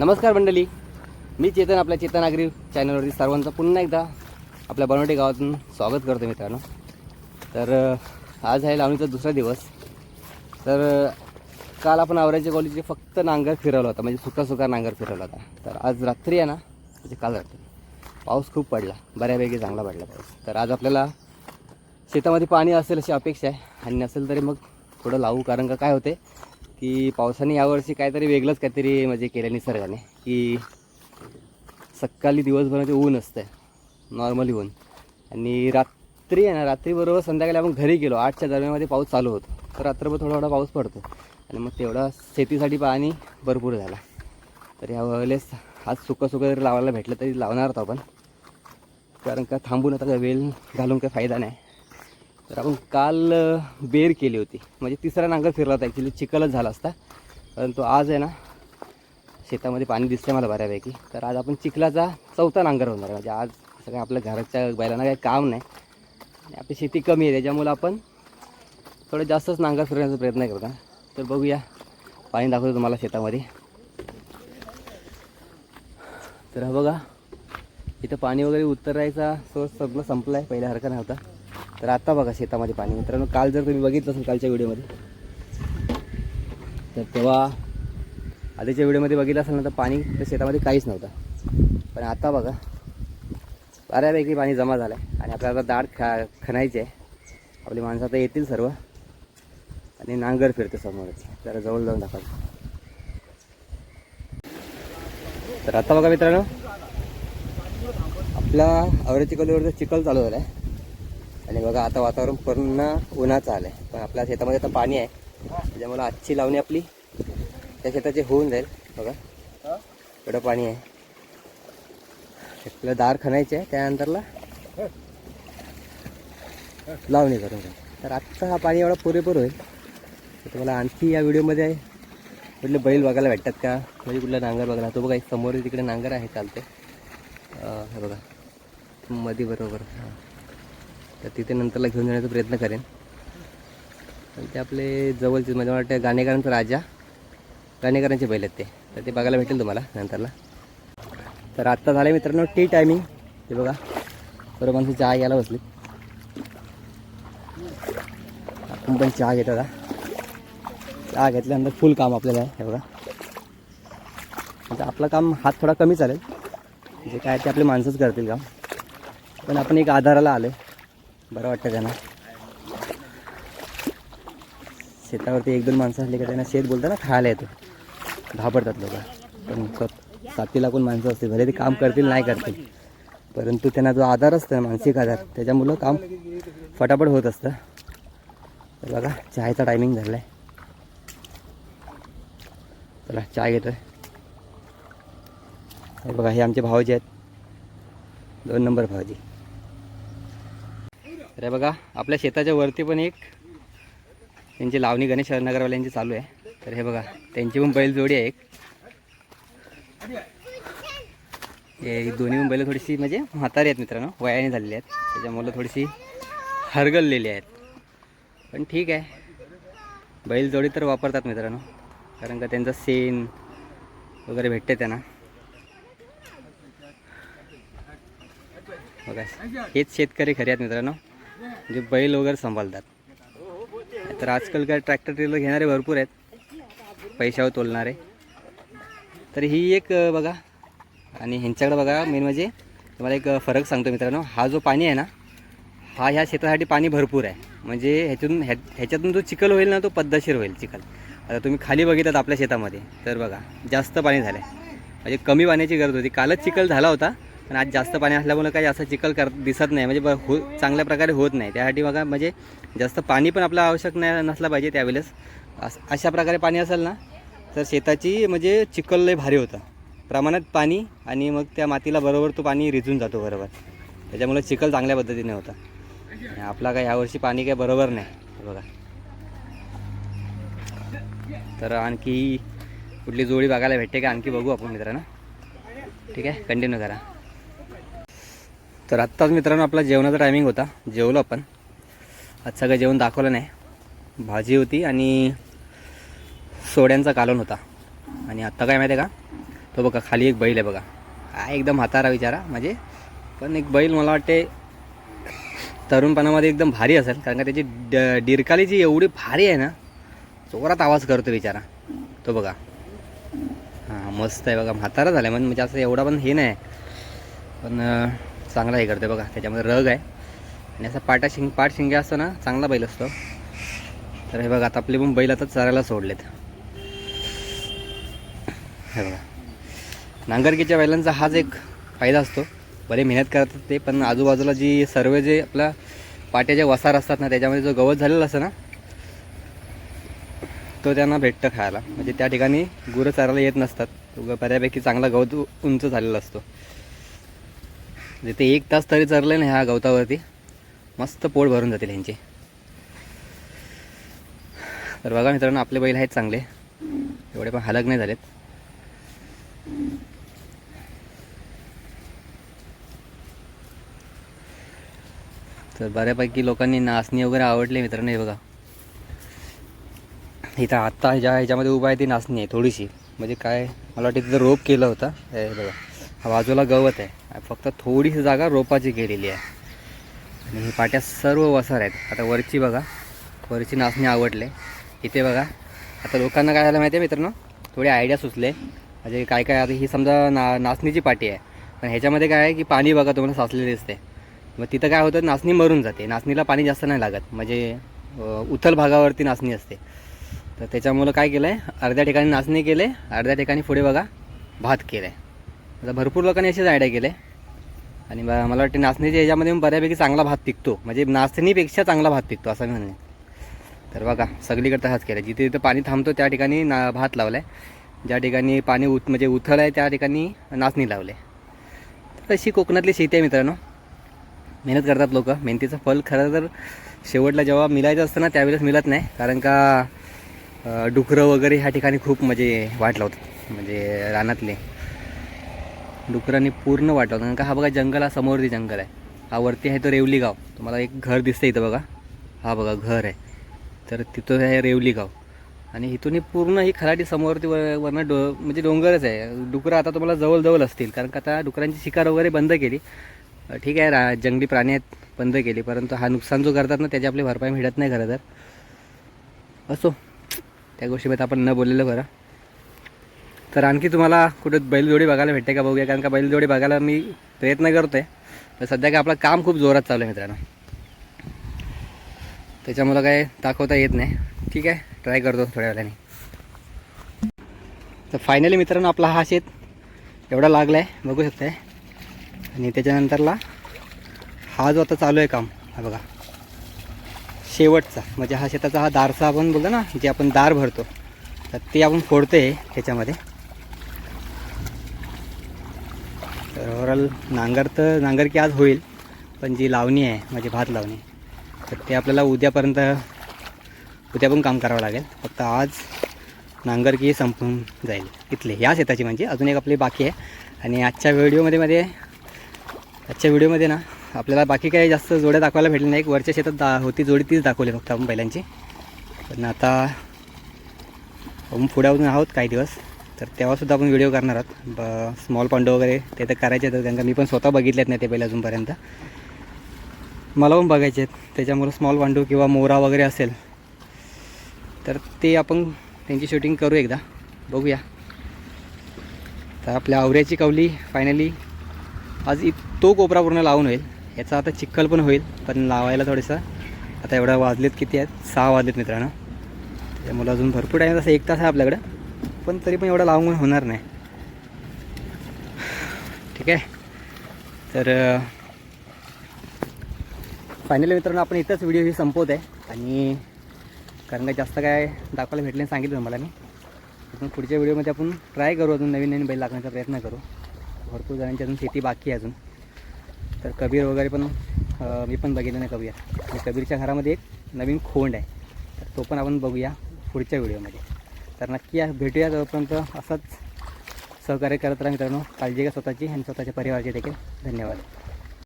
नमस्कार मंडळी. मी चेतन आपल्या चेतन आगरी चॅनलवरती सर्वांचं पुन्हा एकदा आपल्या बनवटे गावातून स्वागत करतो मित्रांनो. तर आज आहे लावणीचा दुसरा दिवस. तर काल आपण आवरायच्या कॉलेजचे फक्त नांगर फिरवला होता म्हणजे सुका सुका नांगर फिरवला होता. तर आज रात्री आहे ना म्हणजे काल रात्री. पाऊस खूप पडला बऱ्यापैकी चांगला पडला पाऊस. तर आज आपल्याला शेतामध्ये पाणी असेल अशी अपेक्षा आहे. आणि नसेल तरी मग थोडं लावू कारण का काय होते की पावसाने यावर्षी काहीतरी वेगळंच काहीतरी म्हणजे केलं निसर्गाने की सकाळी दिवसभराचे ऊन असतं नॉर्मली ऊन. आणि रात्री आहे ना रात्रीबरोबर संध्याकाळी आपण घरी गेलो आठच्या दरम्यानमध्ये पाऊस चालू होतो. तर रात्रभर थोडा थोडा पाऊस पडतो. आणि मग तेवढा शेतीसाठी पाणी भरपूर झाला. तर ह्या वेळेस आज सुकं सुकं जरी लावायला भेटलं तरी लावणार होतो आपण. कारण का थांबून आता वेळ घालून काही फायदा नाही. तर आपण काल बेर केली होती. म्हणजे तिसरा नांगर फिरला होता. ॲक्च्युली चिखलच झाला असता. परंतु आज आहे ना शेतामध्ये पाणी दिसते मला बऱ्यापैकी. तर आज आपण चिखलाचा चौथा नांगर होणार म्हणजे आज सगळ्या आपल्या घराच्या बैलांना काही काम नाही. आणि आपली शेती कमी आहे. त्याच्यामुळं आपण थोडं जास्तच नांगर फिरण्याचा प्रयत्न करता तर बघूया. पाणी दाखवतो तुम्हाला शेतामध्ये. तर बघा. इथं पाणी वगैरे उतरायचा सोर्स सगळं संपला आहे पहिल्यासारखा नव्हता. तर आता बघा शेतामध्ये पाणी. मित्रांनो काल जर तुम्ही बघितलं असेल कालच्या व्हिडिओमध्ये तर तेव्हा आधीच्या व्हिडिओमध्ये बघितलं असेल ना तर पाणी त्या शेतामध्ये काहीच नव्हतं. पण आता बघा बऱ्यापैकी पाणी जमा झालं आहे आणि आपल्याला दाट खा खणायचे आहे आपली माणसं आता येतील सर्व आणि नांगर फिरते समोरच. जरा जवळ जाऊन दाखवायचं तर आता बघा मित्रांनो आपल्या आवरेची कलीवरचा चिखल चालू झालं आहे आणि बघा आता वातावरण पूर्ण उन्हाचं आलं आहे पण आपल्या शेतामध्ये आता पाणी आहे. त्याच्यामुळे आजची लावणी आपली त्या शेताची होऊन जाईल. बघा. एवढं पाणी आहे. आपलं दार खणायचे आहे त्यानंतरला लावणी करून तर आजचा हा पाणी एवढा पुरेपूर होईल. तुम्हाला आणखी या व्हिडिओमध्ये कुठले बैल बघायला भेटतात का? म्हणजे कुठला नांगर बघायला तो बघा समोर तिकडे नांगर आहे चालते हे बघा. मध्ये बरोबर. हां. तर तिथे नंतरला घेऊन जाण्याचा प्रयत्न करेन. पण ते आपले जवळचे म्हणजे मला वाटतं गाणेकरांचा राजा. गाणेकरांचे बैल आहेत ते. तर ते बघायला भेटेल तुम्हाला नंतरला. तर आत्ता झालं मित्रांनो टी टायमिंग ते बघा. बरोबर माणसं चहा घ्यायला बसली आपण पण चहा घेतो आता. चहा घेतल्यानंतर फुल काम आपल्याला आहे. हे बघा. म्हणजे आपलं काम हात थोडा कमी चालेल. जे काय ते आपले माणसंच करतील काम. पण आपण एक आधाराला आलो बरं वाटतं त्यांना. शेतावरती एक दोन माणसं असली का त्यांना शेत बोलतात ना खायला येतो. घाबरतात लोक. पण स्वत साथीला कोण माणसं असतील भले ते काम करतील नाही करतील. परंतु त्यांना जो आधार असतो मानसिक आधार त्याच्यामुळं काम फटाफट होत असतं. तर बघा चहाचा टायमिंग झाला आहे चला चहा घेतोय. हे बघा हे आमचे भावजी आहेत. दोन नंबर भावजी अरे बघा आपल्या शेताच्या वरती पण एक त्यांची लावणी गणेश नगरवाल्यांची चालू आहे. तर हे बघा त्यांची पण बैल जोडी आहे एक. हे दोन्ही पण बैल थोडीशी म्हणजे म्हातारी आहेत मित्रांनो वयाने झालेली आहेत. त्याच्यामुळं थोडीशी हरगललेली आहेत. पण ठीक आहे. बैल जोडी तर वापरतात मित्रांनो कारण का त्यांचं सेन वगैरे भेटते त्यांना. बघा हेच शेतकरी खरे आहेत मित्रांनो. जे बैल वगैरे सांभाळतात. तर आजकाल काय ट्रॅक्टर ट्रेलर घेणारे भरपूर आहेत. पैशावर तोलणारे. तर ही एक बघा. आणि ह्यांच्याकडे बघा मेन म्हणजे तुम्हाला एक फरक सांगतो मित्रांनो. हा जो पाणी आहे ना हा ह्या शेतासाठी पाणी भरपूर आहे. म्हणजे ह्याच्यातून ह्या ह्याच्यातून जो चिखल होईल ना तो पद्धतशीर होईल चिखल. आता तुम्ही खाली बघितलात आपल्या शेतामध्ये. तर बघा जास्त पाणी झालं आहे म्हणजे कमी पाण्याची गरज होती. कालच चिखल झाला होता. पण आज जास्त पाणी असल्यामुळे काही असं चिखल कर दिसत नाही. म्हणजे ब हो चांगल्या प्रकारे होत नाही. त्यासाठी बघा म्हणजे जास्त पाणी पण आपलं आवश्यक नाही नसलं पाहिजे त्यावेळेस. अस अशा प्रकारे पाणी असेल ना तर शेताची म्हणजे चिखल लय भारी होतं. प्रमाणात पाणी आणि मग त्या मातीला बरोबर तो पाणी रिजून जातो बरोबर. त्याच्यामुळे चिखल चांगल्या पद्धतीने होतं. आपला काय ह्यावर्षी पाणी काय बरोबर नाही. बघा. तर आणखी कुठली जोडी बघायला भेटते का? आणखी बघू आपण मित्रांनो. ठीक आहे? कंटिन्यू करा. तर आत्ताच मित्रांनो आपला जेवणाचा टायमिंग होता. जेवलो आपण. आज सगळं जेवण दाखवलं नाही. भाजी होती आणि सोड्यांचा कालवण होता. आणि आत्ता काय माहिती आहे का? तो बघा खाली एक बैल आहे बघा. हा एकदम म्हातारा विचारा म्हणजे पण एक बैल मला वाटते तरुणपणामध्ये एकदम भारी असेल. कारण का त्याची ड डिरकाली जी एवढी भारी आहे ना जोरात आवाज करतो विचारा तो बघा. हां मस्त आहे बघा. म्हातारा झाला म्हणजे म्हणजे असं एवढा पण हे नाही. पण चांगला हे करते बघा त्याच्यामध्ये रग आहे. आणि असा पाटा शिंग पाट शिंग्या असतो ना चांगला बैल असतो. तर हे बघा आता आपले पण बैल आता चरायला सोडलेत. हे बघा. नांगरकीच्या बैलांचा हाच एक फायदा असतो. बरे मेहनत करतात ते पण आजूबाजूला जी सर्व जे आपल्या पाट्याचे वसार असतात ना त्याच्यामध्ये जो गवत झालेला असतं ना तो त्यांना भेटतं खायला. म्हणजे त्या ठिकाणी गुरं चारायला येत नसतात. बऱ्यापैकी चांगला गवत उंच झालेला असतो. म्हणजे ते एक तास तरी चरले ना ह्या गवतावरती. मस्त पोट भरून जातील ह्यांचे. तर बघा मित्रांनो आपले बैल आहेत चांगले. एवढे पण हलक नाही झालेत. तर बऱ्यापैकी लोकांनी नाचणी वगैरे आवडली मित्रांनो हे बघा. इथं आत्ता ज्या ह्याच्यामध्ये उभा आहे ती नाचणी आहे थोडीशी. म्हणजे काय मला वाटतं तिथं रोप केलं होतं. हे बघा. हा बाजूला गवत आहे. फक्त थोडीशी जागा रोपाची केलेली आहे. आणि ही पाट्या सर्व वसार आहेत. आता वरची बघा. वरची नाचणी आवडले. इथे बघा. आता लोकांना काय झालं माहिती आहे मित्रांनो? थोडी आयडिया सुचले. म्हणजे काय काय आता ही समजा ना नाचणीची पाटी आहे. पण ह्याच्यामध्ये काय आहे की पाणी बघा तुम्हाला साचलेले दिसते मग तिथं काय होतं? नाचणी मरून जाते. नाचणीला पाणी जास्त नाही लागत. म्हणजे उथल भागावरती नाचणी असते. तर त्याच्यामुळं काय केलं आहे अर्ध्या ठिकाणी नाचणी केले. अर्ध्या ठिकाणी पुढे बघा भात केलं आहे आता भरपूर लोकांनी असेच आयडिया केले. आणि मला वाटते नाचणीच्या याच्यामध्ये बऱ्यापैकी चांगला भात पिकतो म्हणजे नाचणीपेक्षा चांगला भात पिकतो असं मी म्हणेन. तर बघा सगळीकडे हाच केला. जिथे जिथं पाणी थांबतो त्या ठिकाणी ना भात लावला आहे ज्या ठिकाणी पाणी उत म्हणजे उथळ आहे त्या ठिकाणी नाचणी लावले. तर अशी कोकणातली शेती आहे मित्रांनो. मेहनत करतात लोक. मेहनतीचं फल खरं तर शेवटला जेव्हा मिळायचं असतं ना त्यावेळेस मिळत नाही. कारण का डुकरं वगैरे ह्या ठिकाणी खूप म्हणजे वाट लावतात. म्हणजे रानातले. डुकरांनी पूर्ण वाटवलं कारण का हा बघा जंगल हा समोरती जंगल आहे. हा वरती आहे तो रेवली गाव. तुम्हाला एक घर दिसतं इथं बघा. हा बघा घर आहे. तर तिथं आहे रेवली गाव. आणि इथून ही पूर्ण ही खराटी समोरती वरनं डो म्हणजे डोंगरच आहे. डुकरं आता तुम्हाला जवळजवळ असतील. कारण का आता डुकरांची शिकार वगैरे बंद केली. ठीक आहे रा जंगली प्राणी आहेत बंद केली. परंतु हा नुकसान जो करतात ना त्याची आपली भरपाई मिळत नाही खरं तर. असो. त्या गोष्टीबद्दल आपण न बोललेलं बरं. तर आणखी तुम्हाला कुठं बैलजोडी बघायला भेटते का बघूया? कारण का बैलजोडी बघायला मी प्रयत्न करतो आहे तर सध्या काय आपलं काम खूप जोरात चालू आहे मित्रांनो. त्याच्यामुळं काय दाखवता येत नाही. ठीक आहे ट्राय करतो थोड्या वेळाने. तर फायनली मित्रांनो आपला हा शेत एवढा लागला आहे बघू शकताय. आणि त्याच्यानंतरला हा जो आता चालू आहे काम हा बघा. शेवटचा म्हणजे हा शेताचा हा दारचा आपण बोलतो ना जे आपण दार भरतो तर ते आपण फोडतो आहे त्याच्यामध्ये. तर ओव्हरऑल नांगर तर नांगर की आज होईल पण जी लावणी आहे म्हणजे भात लावणी तर ते आपल्याला उद्यापर्यंत उद्या पण काम करावं लागेल. फक्त आज नांगर की संपून जाईल. इथले या शेताची म्हणजे अजून एक आपली बाकी आहे. आणि आजच्या व्हिडिओमध्ये मध्ये आजच्या व्हिडिओमध्ये ना आपल्याला बाकी काही जास्त जोड्या दाखवायला भेटल्या नाही. एक वरच्या शेतात दा होती जोडी तीच दाखवली फक्त आपण पहिल्यांची. पण आता आपण पुढ्यावरून आहोत काही दिवस. तर तेव्हासुद्धा आपण व्हिडिओ करणार आहोत. ब स्मॉल पांडव वगैरे ते तर करायचे आहेत. कारण का मी पण स्वतः बघितलेत नाही ते पहिले अजूनपर्यंत. मला पण बघायचे आहेत. त्याच्यामुळं स्मॉल पांडू किंवा मोरा वगैरे असेल तर ते आपण त्यांची शूटिंग करू एकदा. बघूया. तर आपल्या आवऱ्याची कवली फायनली आज इ तो कोपरा पूर्ण लावून होईल. याचा आता चिखल पण होईल पण लावायला थोडंसं. आता एवढा वाजलेत किती आहेत? सहा वाजलेत मित्रांनो. त्यामुळे अजून भरपूर टाईम तसा एक तास आहे आपल्याकडं. पण तरी पण एवढा लावून होणार नाही. ठीक आहे. तर फायनली मित्रांनो आपण इथंच व्हिडिओ ही संपवत आहे आणि कारण काय जास्त काय दाखवायला भेटले सांगितलं मला मी. अजून पुढच्या व्हिडिओमध्ये आपण ट्राय करू अजून नवीन नवीन बैल लागण्याचा प्रयत्न करू. भरपूर जणांची अजून शेती बाकी आहे अजून. तर कबीर वगैरे पण मी पण बघितलं नाही कबीर. आणि कबीरच्या घरामध्ये एक नवीन खोंड आहे. तर तो पण आपण बघूया पुढच्या व्हिडिओमध्ये तर नक्की या भेटूया तोपर्यंत असंच सहकार्य करत राहा मित्रांनो. काळजी घ्या स्वतःची आणि स्वतःच्या परिवाराची देखील धन्यवाद.